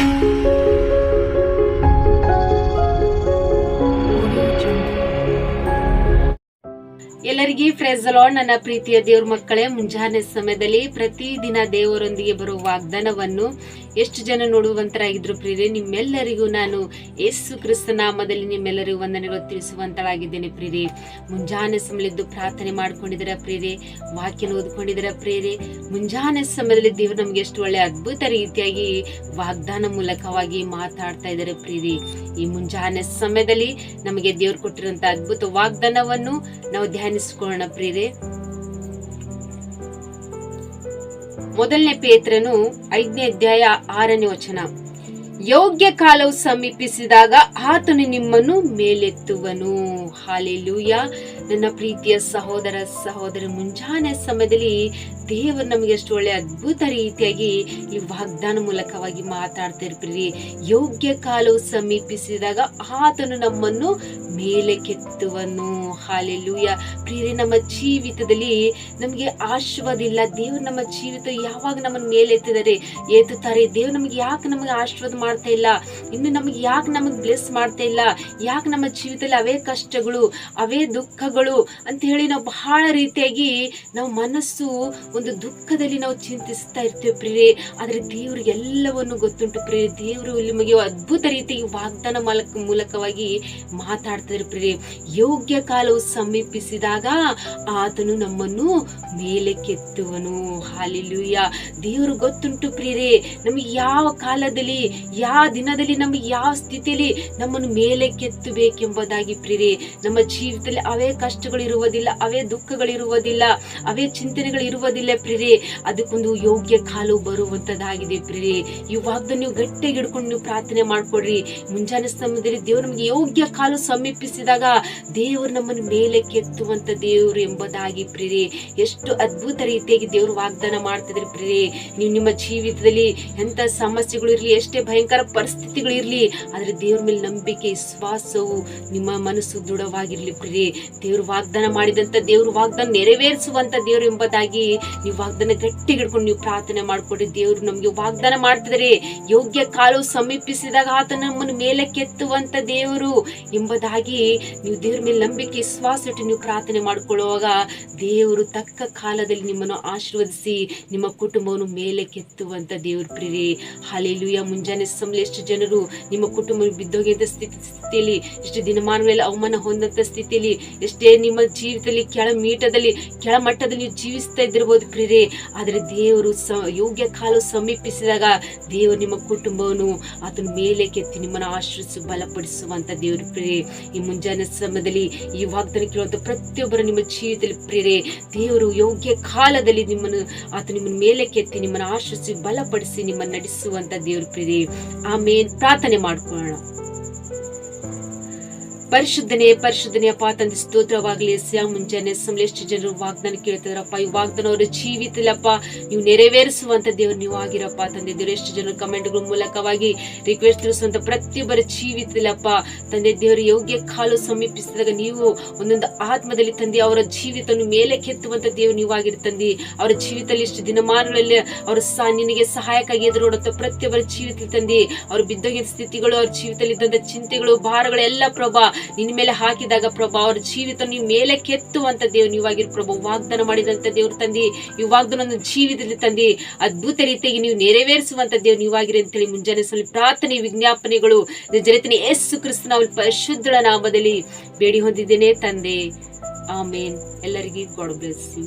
Música ಎಲ್ಲರಿಗೂ ಫ್ರೆಜಲಾಡ್ ನನ್ನ ಪ್ರೀತಿಯ ದೇವ್ರ ಮಕ್ಕಳೇ, ಮುಂಜಾನೆ ಸಮಯದಲ್ಲಿ ಪ್ರತಿದಿನ ದೇವರೊಂದಿಗೆ ಬರುವ ವಾಗ್ದಾನವನ್ನು ಎಷ್ಟು ಜನ ನೋಡುವಂತರಾಗಿದ್ರು ಪ್ರಿಯರೇ, ನಿಮ್ಮೆಲ್ಲರಿಗೂ ನಾನು ಯೇಸು ಕ್ರಿಸ್ತ ನಾಮದಲ್ಲಿ ನಿಮ್ಮೆಲ್ಲರಿಗೂ ವಂದನೆಗಳು ತಿಳಿಸುವಂತಳಾಗಿದ್ದೇನೆ ಪ್ರಿಯರೇ. ಮುಂಜಾನೆ ಸಮಯದ್ದು ಪ್ರಾರ್ಥನೆ ಮಾಡ್ಕೊಂಡಿದ್ದೀರ ಪ್ರಿಯರೇ ವಾಕ್ಯನ ಓದ್ಕೊಂಡಿದ್ದೀರ ಪ್ರಿಯರೇ? ಮುಂಜಾನೆ ಸಮಯದಲ್ಲಿ ದೇವರು ನಮ್ಗೆ ಎಷ್ಟು ಒಳ್ಳೆ ಅದ್ಭುತ ರೀತಿಯಾಗಿ ವಾಗ್ದಾನ ಮೂಲಕವಾಗಿ ಮಾತಾಡ್ತಾ ಇದ್ದಾರೆ ಪ್ರಿಯರೇ. ಈ ಮುಂಜಾನೆ ಸಮಯದಲ್ಲಿ ನಮಗೆ ದೇವ್ರು ಕೊಟ್ಟಿರುವಂತ ಅದ್ಭುತ ವಾಗ್ದಾನವನ್ನು ನಾವು ಧ್ಯಾನಿಸಿಕೊಳ್ಳೋಣ ಪ್ರೀರೆ ಮೊದಲನೇ ಪೇತ್ರನು ಐದನೇ ಅಧ್ಯಾಯ ಆರನೇ ವಚನ. ಯೋಗ್ಯ ಕಾಲವು ಸಮೀಪಿಸಿದಾಗ ಆತನು ನಿಮ್ಮನ್ನು ಮೇಲೆತ್ತುವನು. ಹಾಲೆಲೂಯ. ನನ್ನ ಪ್ರೀತಿಯ ಸಹೋದರ ಸಹೋದರ ಮುಂಜಾನೆ ಸಮಯದಲ್ಲಿ ದೇವರು ನಮಗೆ ಎಷ್ಟು ಒಳ್ಳೆ ಅದ್ಭುತ ರೀತಿಯಾಗಿ ಈ ವಾಗ್ದಾನ ಮೂಲಕವಾಗಿ ಮಾತಾಡ್ತಾ ಇರ್ತೀರಿ ಯೋಗ್ಯ ಕಾಲವು ಸಮೀಪಿಸಿದಾಗ ಆತನು ನಮ್ಮನ್ನು ಮೇಲೆ ಕೆತ್ತುವನು. ಹಾಲೆಲೂಯ. ಪ್ರೀತಿ ನಮ್ಮ ಜೀವಿತದಲ್ಲಿ ನಮಗೆ ಆಶೀರ್ವಾದ ದೇವರು ನಮ್ಮ ಜೀವಿತ ಯಾವಾಗ ನಮ್ಮನ್ನು ಮೇಲೆ ಎತ್ತಿದ್ದಾರೆ ಎತ್ತುತ್ತಾರೆ. ದೇವ್ರು ನಮಗೆ ಯಾಕೆ ನಮಗೆ ಆಶೀರ್ವಾದ ಮಾಡ್ತಾ ಇಲ್ಲ? ಇನ್ನು ನಮಗೆ ಯಾಕೆ ನಮಗೆ ಬ್ಲೆಸ್ ಮಾಡ್ತಾ ಇಲ್ಲ? ಯಾಕೆ ನಮ್ಮ ಜೀವಿತದಲ್ಲಿ ಅವೇ ಕಷ್ಟಗಳು, ಅವೇ ದುಃಖಗಳು ಅಂತ ಹೇಳಿ ನಾವು ಬಹಳ ರೀತಿಯಾಗಿ ನಾವು ಮನಸ್ಸು ಒಂದು ದುಃಖದಲ್ಲಿ ನಾವು ಚಿಂತಿಸ್ತಾ ಇರ್ತೇವೆ ಪ್ರಿಯೆ. ಆದರೆ ದೇವ್ರಿಗೆ ಎಲ್ಲವನ್ನು ಗೊತ್ತುಂಟು ಪ್ರಿಯ. ದೇವರು ನಿಮಗೆ ಅದ್ಭುತ ರೀತಿಯಾಗಿ ವಾಗ್ದಾನ ಮೂಲಕ ಮೂಲಕವಾಗಿ ಮಾತಾಡ್ತಾರೆ ಪ್ರಿಯೆ. ಯೋಗ್ಯ ಕಾಲವು ಸಮೀಪಿಸಿದಾಗ ಆತನು ನಮ್ಮನ್ನು ಮೇಲೆ ಕೆತ್ತುವನು ಹಾಲಿಲುಯ್ಯ ದೇವರು ಗೊತ್ತುಂಟು ಪ್ರಿಯರೇ ನಮಗೆ ಯಾವ ಕಾಲದಲ್ಲಿ, ಯಾವ ದಿನದಲ್ಲಿ, ನಮಗೆ ಯಾವ ಸ್ಥಿತಿಯಲ್ಲಿ ನಮ್ಮನ್ನು ಮೇಲೆ ಕೆತ್ತಬೇಕೆಂಬುದಾಗಿ ಪ್ರಿಯರೇ ನಮ್ಮ ಜೀವಿತದಲ್ಲಿ ಅವೇ ಕಷ್ಟಗಳು ಇರುವುದಿಲ್ಲ ಅವೇ ದುಃಖಗಳು ಇರುವುದಿಲ್ಲ ಅವೇ ಚಿಂತನೆಗಳು ಇರುವುದಿಲ್ಲ ಪ್ರಿಯರೇ. ಅದಕ್ಕೊಂದು ಯೋಗ್ಯ ಕಾಲು ಬರುವಂತದ್ದಾಗಿದೆ ಪ್ರಿರಿ ಇವಾಗ ನೀವು ಗಟ್ಟಿಗೆ ಹಿಡ್ಕೊಂಡು ನೀವು ಪ್ರಾರ್ಥನೆ ಮಾಡ್ಕೊಡ್ರಿ. ಮುಂಜಾನೆ ಸಮಯದಲ್ಲಿ ದೇವರು ನಮಗೆ ಯೋಗ್ಯ ಕಾಲು ಸಮೀಪಿಸಿದಾಗ ದೇವರು ನಮ್ಮನ್ನು ಮೇಲೆ ಕೆತ್ತುವಂತ ದೇವರು ಎಂಬುದಾಗಿ ಪ್ರಿರಿ ಎಷ್ಟು ಅದ್ಭುತ ರೀತಿಯಾಗಿ ದೇವರು ವಾಗ್ದಾನ ಮಾಡ್ತಿದ್ರಿ ಪ್ರಿರಿ ನೀವು ನಿಮ್ಮ ಜೀವಿತದಲ್ಲಿ ಎಂತ ಸಮಸ್ಯೆಗಳು ಇರಲಿ, ಎಷ್ಟೇ ಭಯಂಕರ ಪರಿಸ್ಥಿತಿಗಳು ಇರಲಿ, ಆದ್ರೆ ದೇವ್ರ ಮೇಲೆ ನಂಬಿಕೆ, ವಿಶ್ವಾಸವು ನಿಮ್ಮ ಮನಸ್ಸು ದೃಢವಾಗಿರ್ಲಿ ಪ್ರಿರಿ ದೇವ್ರು ವಾಗ್ದಾನ ಮಾಡಿದಂತ ದೇವರು ವಾಗ್ದಾನ ನೆರವೇರಿಸುವಂತ ದೇವರು ಎಂಬುದಾಗಿ ನೀವು ವಾಗ್ದಾನ ಗಟ್ಟಿ ಹಿಡ್ಕೊಂಡು ನೀವು ಪ್ರಾರ್ಥನೆ ಮಾಡಿಕೊಡಿ. ದೇವರು ನಮಗೆ ವಾಗ್ದಾನ ಮಾಡ್ತಿದ್ರೆ. ಯೋಗ್ಯ ಕಾಲು ಸಮೀಪಿಸಿದಾಗ ಆತ ನಮ್ಮನ್ನು ಮೇಲೆ ಕೆತ್ತುವಂತ ದೇವರು ಎಂಬುದಾಗಿ ನೀವು ದೇವ್ರ ಮೇಲೆ ನಂಬಿಕೆ, ವಿಶ್ವಾಸ ಇಟ್ಟು ನೀವು ಪ್ರಾರ್ಥನೆ ಮಾಡ್ಕೊಳ್ಳುವಾಗ ದೇವರು ತಕ್ಕ ಕಾಲದಲ್ಲಿ ನಿಮ್ಮನ್ನು ಆಶೀರ್ವದಿಸಿ ನಿಮ್ಮ ಕುಟುಂಬವನ್ನು ಮೇಲೆ ಕೆತ್ತುವಂತ ದೇವ್ರ ಪ್ರಿಯರೇ. ಹಾಲೆಲುಯ ಮುಂಜಾನೆ ಸಮಯ ಎಷ್ಟು ಜನರು ನಿಮ್ಮ ಕುಟುಂಬ ಬಿದ್ದೋಗಿದ್ದ ಸ್ಥಿತಿ ಸ್ಥಿತಿಯಲ್ಲಿ ಎಷ್ಟು ದಿನಮಾನಗಳಲ್ಲಿ ಅವಮಾನ ಹೊಂದಂತ ಸ್ಥಿತಿಯಲ್ಲಿ, ಎಷ್ಟೇ ನಿಮ್ಮ ಜೀವಿತದಲ್ಲಿ ಕೆಳ ಮೀಟದಲ್ಲಿ ಕೆಳ ಮಟ್ಟದಲ್ಲಿ ನೀವು ಜೀವಿಸ್ತಾ ಇದ್ದಿರ್ಬೋದು ಪ್ರೀರೇ ಆದರೆ ದೇವರು ಸ, ಯೋಗ್ಯ ಕಾಲ ಸಮೀಪಿಸಿದಾಗ ದೇವರು ನಿಮ್ಮ ಕುಟುಂಬವನ್ನು ಆತನ ಮೇಲೆ ಕೆತ್ತಿ ನಿಮ್ಮನ್ನು ಆಶ್ರಯಿಸಿ ಬಲಪಡಿಸುವಂತ ದೇವರು ಪ್ರೇರೆ ಈ ಮುಂಜಾನೆ ಸಮಯದಲ್ಲಿ, ಈ ವಾಗ್ದಾನ ಕೇಳುವಂತ ಪ್ರತಿಯೊಬ್ಬರು ನಿಮ್ಮ ಜೀವಿತದಲ್ಲಿ ಪ್ರೇರೇ ದೇವರು ಯೋಗ್ಯ ಕಾಲದಲ್ಲಿ ನಿಮ್ಮನ್ನು, ಆತ ನಿಮ್ಮನ್ನು ಮೇಲೆ ಕೆತ್ತಿ ನಿಮ್ಮನ್ನು ಆಶ್ರಯಿಸಿ ಬಲಪಡಿಸಿ ನಿಮ್ಮನ್ನು ನಡೆಸುವಂತ ದೇವರು ಪ್ರೇರೆ ಆಮೇಲೆ ಪ್ರಾರ್ಥನೆ ಮಾಡ್ಕೊಳ್ಳೋಣ. ಪರಿಶುದ್ಧನೇ ಪರಿಶುದ್ಧನೇ ಅಪ್ಪ, ತಂದೆ, ಸ್ತೋತ್ರವಾಗ್ಲಿ. ಸ್ಯಾ ಮುಂಜಾನೆ ಎಷ್ಟು ಜನರು ವಾಗ್ದಾನ ಕೇಳ್ತಿದ್ರಪ್ಪ ಈ ವಾಗ್ದಾನ ಅವರ ಜೀವಿತಲಪ್ಪ ನೀವು ನೆರವೇರಿಸುವಂತ ದೇವ್ರು ನೀವು ಆಗಿರಪ್ಪ. ತಂದೆ, ದೇವರು ಎಷ್ಟು ಜನರು ಕಮೆಂಟ್ಗಳ ಮೂಲಕವಾಗಿ ರಿಕ್ವೆಸ್ಟ್ ತಿಳಿಸುವಂತ ಪ್ರತಿಯೊಬ್ಬರ ಜೀವಿತಲಪ್ಪ ತಂದೆ, ದೇವರ ಯೋಗ್ಯ ಕಾಲು ಸಮೀಪಿಸಿದಾಗ ನೀವು ಒಂದೊಂದು ಆತ್ಮದಲ್ಲಿ ತಂದೆ, ಅವರ ಜೀವಿತ ಮೇಲೆ ಕೆತ್ತುವಂತ ದೇವ್ರು ನೀವು ಆಗಿರಿ ತಂದೆ. ಅವರ ಜೀವಿತದಲ್ಲಿ ಇಷ್ಟು ದಿನಮಾನಗಳಲ್ಲಿ ಅವರು ಸಹ ನಿನಗೆ ಸಹಾಯಕ್ಕಾಗಿ ಎದುರೋಡುತ್ತ ಪ್ರತಿಯೊಬ್ಬರ ಜೀವಿತ ತಂದಿ. ಅವರು ಬಿದ್ದೋಗಿದ್ದ ಸ್ಥಿತಿಗಳು, ಅವ್ರ ಜೀವಿತದಲ್ಲಿ ಚಿಂತೆಗಳು ಭಾರಗಳು ಎಲ್ಲ ಪ್ರಭಾ ನಿನ್ನ ಮೇಲೆ ಹಾಕಿದಾಗ ಪ್ರಭಾ, ಅವ್ರ ಜೀವಿತ ನೀವು ಮೇಲೆ ಕೆತ್ತುವಂತ ದೇವ್ರು, ನೀವಾಗಿರು ಪ್ರಭು, ವಾಗ್ದಾನ ಮಾಡಿದಂತ ದೇವ್ರು ತಂದಿ, ಈ ವಾಗ್ದಾನ ಜೀವಿತದಲ್ಲಿ ತಂದಿ, ಅದ್ಭುತ ರೀತಿಯಾಗಿ ನೀವು ನೆರವೇರಿಸುವಂತ ದೇವ್ರು ನೀವಾಗಿರಿ ಅಂತೇಳಿ ಮುಂಜಾನೆ ಸ್ವಲ್ಪ ಪ್ರಾರ್ಥನೆ, ವಿಜ್ಞಾಪನೆಗಳು ಜನತನ ಯೇಸು ಕ್ರಿಸ್ತನ ಪರಿಶುದ್ಧಳ ನಾಮದಲ್ಲಿ ಬೇಡಿ ಹೊಂದಿದ್ದೇನೆ ತಂದೆ. ಆಮೇನ್. ಎಲ್ಲರಿಗೂ ಗಾಡ್ ಬ್ಲೆಸ್